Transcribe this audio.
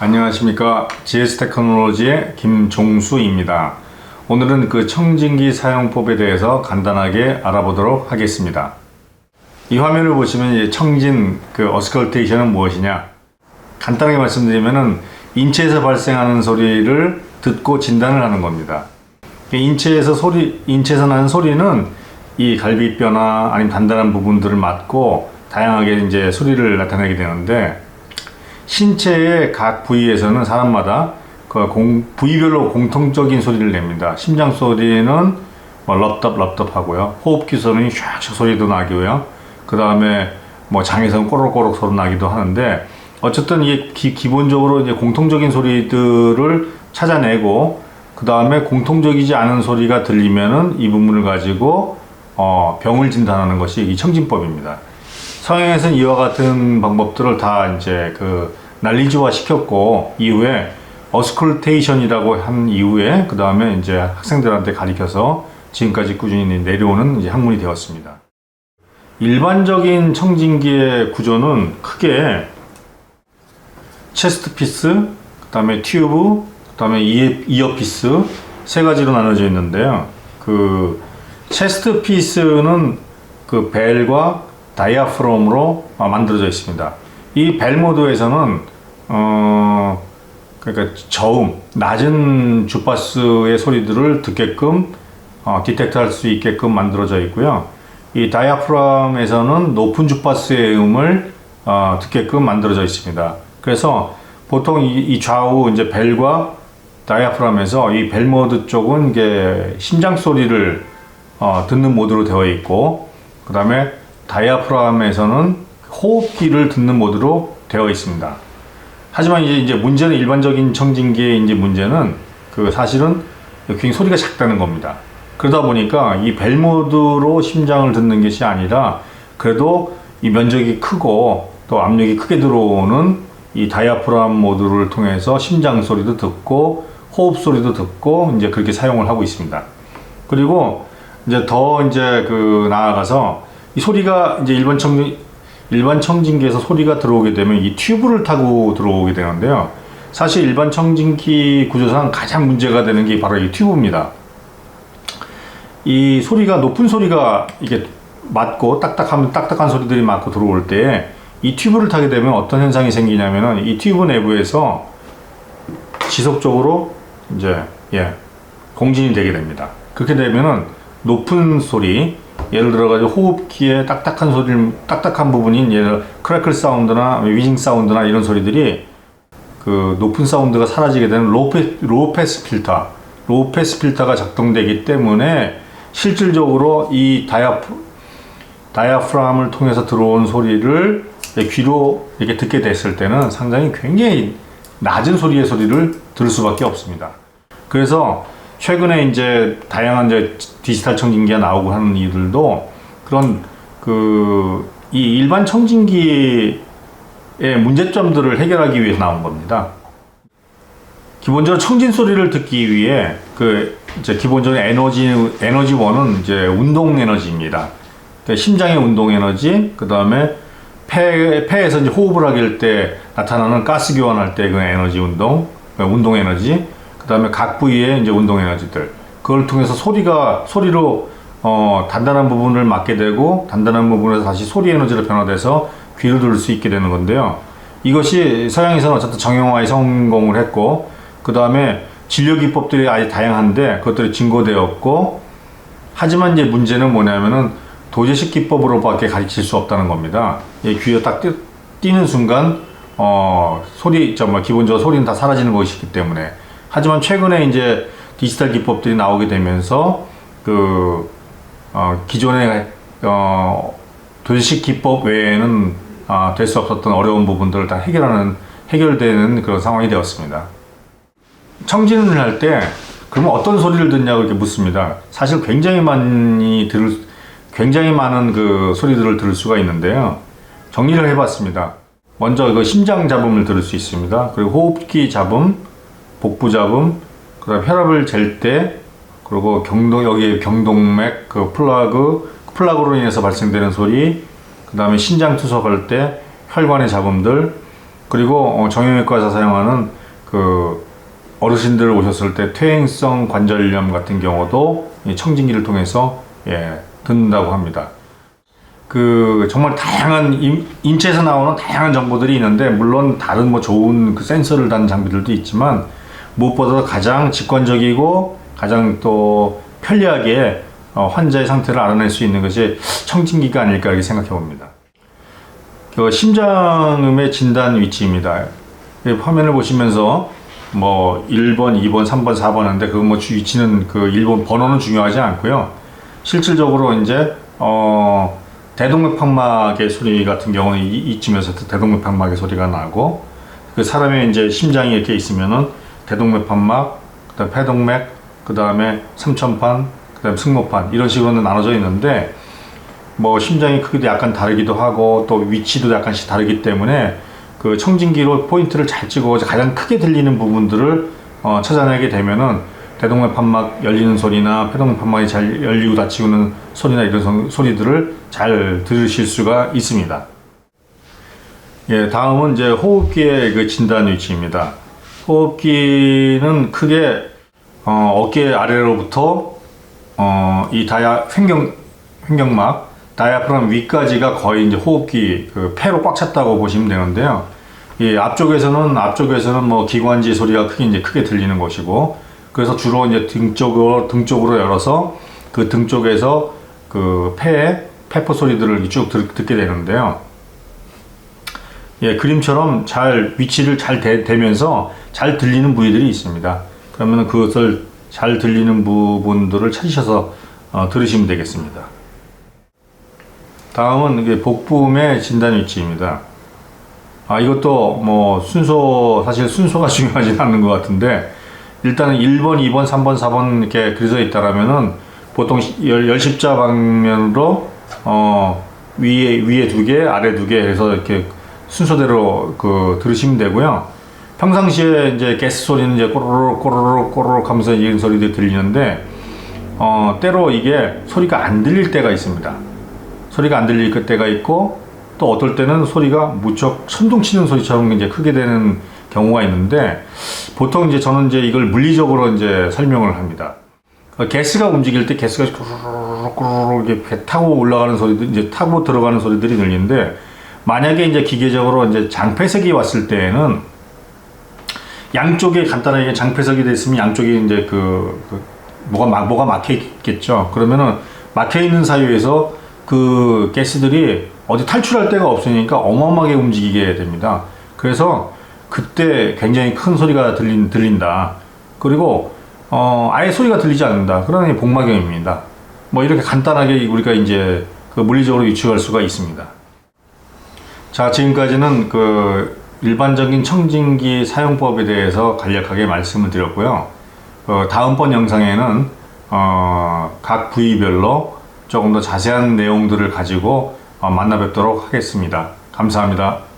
안녕하십니까. GS 테크놀로지의 김종수입니다. 오늘은 그 청진기 사용법에 대해서 간단하게 알아보도록 하겠습니다. 이 화면을 보시면 청진 그 어스컬테이션은 무엇이냐? 간단하게 말씀드리면은 인체에서 발생하는 소리를 듣고 진단을 하는 겁니다. 인체에서 소리, 인체에서 나는 소리는 이 갈비뼈나 아니면 단단한 부분들을 맞고 다양하게 이제 소리를 나타내게 되는데 신체의 각 부위에서는 사람마다 그 공, 부위별로 공통적인 소리를 냅니다. 심장 소리는 뭐 럽덥 럽덥 하고요. 호흡기 소리는 샥샥 소리도 나고요. 그 다음에 뭐 장에서는 꼬록꼬록 소리 나기도 하는데 어쨌든 이게 기, 본적으로 이제 공통적인 소리들을 찾아내고 그 다음에 공통적이지 않은 소리가 들리면은 이 부분을 가지고 어, 병을 진단하는 것이 이 청진법입니다. 서양에서는 이와 같은 방법들을 다 이제 그 난리지화 시켰고 이후에 어스컬테이션이라고 한 이후에 그 다음에 이제 학생들한테 가르쳐서 지금까지 꾸준히 내려오는 이제 학문이 되었습니다. 일반적인 청진기의 구조는 크게 체스트 피스, 그 다음에 튜브, 그 다음에 이어 피스 세 가지로 나눠져 있는데요. 그 체스트 피스는 그 벨과 다이아프롬으로 만들어져 있습니다. 이 벨 모드에서는 어 그러니까 저음 낮은 주파수의 소리들을 듣게끔 어, 디텍트할 수 있게끔 만들어져 있고요. 이 다이아프람에서는 높은 주파수의 음을 어, 듣게끔 만들어져 있습니다. 그래서 보통 이, 이 좌우 이제 벨과 다이아프람에서 이 벨 모드 쪽은 이게 심장 소리를 어, 듣는 모드로 되어 있고 그 다음에 다이아프람에서는 호흡기를 듣는 모드로 되어 있습니다. 하지만 이제, 이제 문제는 일반적인 청진기의 이제 문제는 그 사실은 굉장히 소리가 작다는 겁니다. 그러다 보니까 이 벨 모드로 심장을 듣는 것이 아니라 그래도 이 면적이 크고 또 압력이 크게 들어오는 이 다이아프람 모드를 통해서 심장 소리도 듣고 호흡 소리도 듣고 이제 그렇게 사용을 하고 있습니다. 그리고 이제 더 이제 그 나아가서 이 소리가 이제 일반 청진 일반 청진기에서 소리가 들어오게 되면 이 튜브를 타고 들어오게 되는데요. 사실 일반 청진기 구조상 가장 문제가 되는 게 바로 이 튜브입니다. 이 소리가 높은 소리가 이게 맞고 딱딱하면 딱딱한 소리들이 맞고 들어올 때 이 튜브를 타게 되면 어떤 현상이 생기냐면은 이 튜브 내부에서 지속적으로 이제 예 공진이 되게 됩니다. 그렇게 되면은 높은 소리 예를 들어 가지고 호흡기에 딱딱한 소리를 딱딱한 부분인 예를 크래클 사운드나 위징 사운드나 이런 소리들이 그 높은 사운드가 사라지게 되는 로페, 로패스 필터 로패스 필터가 작동되기 때문에 실질적으로 이 다이아프 다이아프람을 통해서 들어온 소리를 귀로 이렇게 듣게 됐을 때는 상당히 굉장히 낮은 소리의 소리를 들을 수밖에 없습니다. 그래서 최근에 이제 다양한 이제 디지털 청진기가 나오고 하는 이들도 그런 그 이 일반 청진기의 문제점들을 해결하기 위해서 나온 겁니다. 기본적으로 청진 소리를 듣기 위해 그 이제 기본적인 에너지 에너지 원은 이제 운동 에너지입니다. 그러니까 심장의 운동 에너지, 그 다음에 폐 폐에서 이제 호흡을 하게 할 때 나타나는 가스 교환할 때 그 에너지 운동, 그 운동 에너지, 그 다음에 각 부위의 이제 운동 에너지들. 그걸 통해서 소리가 소리로 어, 단단한 부분을 맞게 되고 단단한 부분에서 다시 소리 에너지로 변화돼서 귀를 들을 수 있게 되는 건데요. 이것이 서양에서는 어쨌든 정형화에 성공을 했고 그 다음에 진료 기법들이 아주 다양한데 그것들이 증거되었고 하지만 이제 문제는 뭐냐면은 도제식 기법으로밖에 가르칠 수 없다는 겁니다. 이 귀에 딱 띄, 띄는 순간 어, 소리 정말 기본적으로 소리는 다 사라지는 것이기 때문에 하지만 최근에 이제 디지털 기법들이 나오게 되면서 그 어, 기존의 어, 도제식 기법 외에는 아, 될수 없었던 어려운 부분들을 다 해결하는 해결되는 그런 상황이 되었습니다. 청진을 할 때 그러면 어떤 소리를 듣냐고 이렇게 묻습니다. 사실 굉장히 많이 들을 굉장히 많은 그 소리들을 들을 수가 있는데요. 정리를 해봤습니다. 먼저 그 심장 잡음을 들을 수 있습니다. 그리고 호흡기 잡음, 복부 잡음, 그다음 혈압을 잴 때, 그리고 경동 여기 경동맥 그 플라그 플라그로 인해서 발생되는 소리, 그다음에 신장 투석할 때 혈관의 잡음들, 그리고 어, 정형외과에서 사용하는 그 어르신들 오셨을 때 퇴행성 관절염 같은 경우도 이 청진기를 통해서 예, 듣는다고 합니다. 그 정말 다양한 인, 인체에서 나오는 다양한 정보들이 있는데 물론 다른 뭐 좋은 그 센서를 단 장비들도 있지만 무엇보다 가장 직관적이고 가장 또 편리하게 어, 환자의 상태를 알아낼 수 있는 것이 청진기가 아닐까 이렇게 생각해 봅니다. 그 심장음의 진단 위치입니다. 이 화면을 보시면서 뭐 1번, 2번, 3번, 4번 하는데 그뭐 위치는 그 1번 번호는 중요하지 않고요. 실질적으로 이제 어 대동맥판막의 소리 같은 경우는 이, 이쯤에서 대동맥판막의 소리가 나고 그 사람의 이제 심장이 이렇게 있으면은 대동맥 판막, 그다음 폐동맥, 그다음에 삼천판, 그다음 승모판 이런 식으로는 나눠져 있는데 뭐 심장의 크기도 약간 다르기도 하고 또 위치도 약간씩 다르기 때문에 그 청진기로 포인트를 잘 찍어 가장 크게 들리는 부분들을 어, 찾아내게 되면은 대동맥 판막 열리는 소리나 폐동맥 판막이 잘 열리고 닫히는 소리나 이런 소- 소리들을 잘 들으실 수가 있습니다. 예, 다음은 이제 호흡기의 그 진단 위치입니다. 호흡기는 크게 어, 어깨 아래로부터 어, 이 다야 횡경 횡경막 다이아프람 위까지가 거의 이제 호흡기 그 폐로 꽉 찼다고 보시면 되는데요. 이 앞쪽에서는 앞쪽에서는 뭐 기관지 소리가 크게 이제 크게 들리는 것이고 그래서 주로 이제 등 쪽으로 등 쪽으로 열어서 그 등 쪽에서 그 폐의 페퍼 소리들을 쭉 듣, 듣게 되는데요. 예, 그림처럼 잘 위치를 잘 대, 대면서 잘 들리는 부위들이 있습니다. 그러면 그것을 잘 들리는 부분들을 찾으셔서 어, 들으시면 되겠습니다. 다음은 복부음의 진단 위치입니다. 아, 이것도 뭐 순서, 사실 순서가 중요하진 않는 것 같은데, 일단은 1번, 2번, 3번, 4번 이렇게 그려져 있다라면은 보통 열, 열십자 방면으로, 어, 위에, 위에 두 개, 아래 두 개 해서 이렇게 순서대로 그 들으시면 되고요. 평상시에 이제 가스 소리는 이제 꼬르륵 꼬르륵 꼬르륵 하면서 이런 소리들이 들리는데, 어, 때로 이게 소리가 안 들릴 때가 있습니다. 소리가 안 들릴 때가 있고 또 어떨 때는 소리가 무척 천둥 치는 소리처럼 이제 크게 되는 경우가 있는데 보통 이제 저는 이제 이걸 물리적으로 이제 설명을 합니다. 어, 가스가 움직일 때 가스가 꾸르륵 꾸르륵 이렇게 배 타고 올라가는 소리들 이제 타고 들어가는 소리들이 들리는데 만약에 이제 기계적으로 이제 장폐색이 왔을 때에는 양쪽에 간단하게 장폐석이 됐으면 양쪽에 이제 그, 그 뭐가 막 뭐가 막혀 있겠죠. 그러면은 막혀 있는 사이에서 그 가스들이 어디 탈출할 데가 없으니까 어마어마하게 움직이게 됩니다. 그래서 그때 굉장히 큰 소리가 들린 들린다. 그리고 어 아예 소리가 들리지 않는다. 그러니 복막염입니다. 뭐 이렇게 간단하게 우리가 이제 그 물리적으로 유추할 수가 있습니다. 자, 지금까지는 그 일반적인 청진기 사용법에 대해서 간략하게 말씀을 드렸고요. 어, 다음번 영상에는 어, 각 부위별로 조금 더 자세한 내용들을 가지고 어, 만나 뵙도록 하겠습니다. 감사합니다.